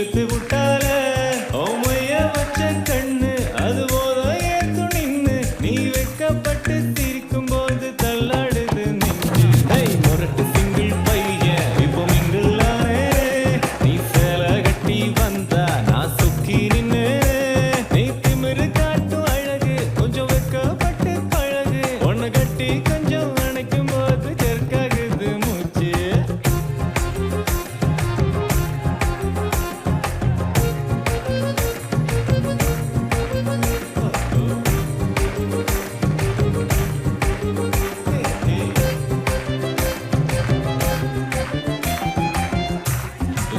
இழுத்து விட்டா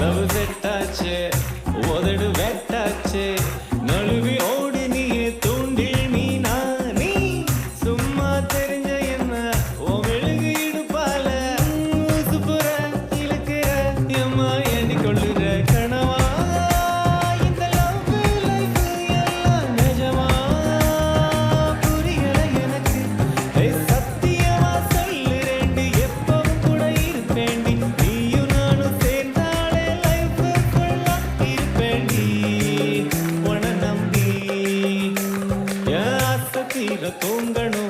லவ் செட்டாச்சு உதடு வெட்ட ஆசை தீர தூங்கணுமோ.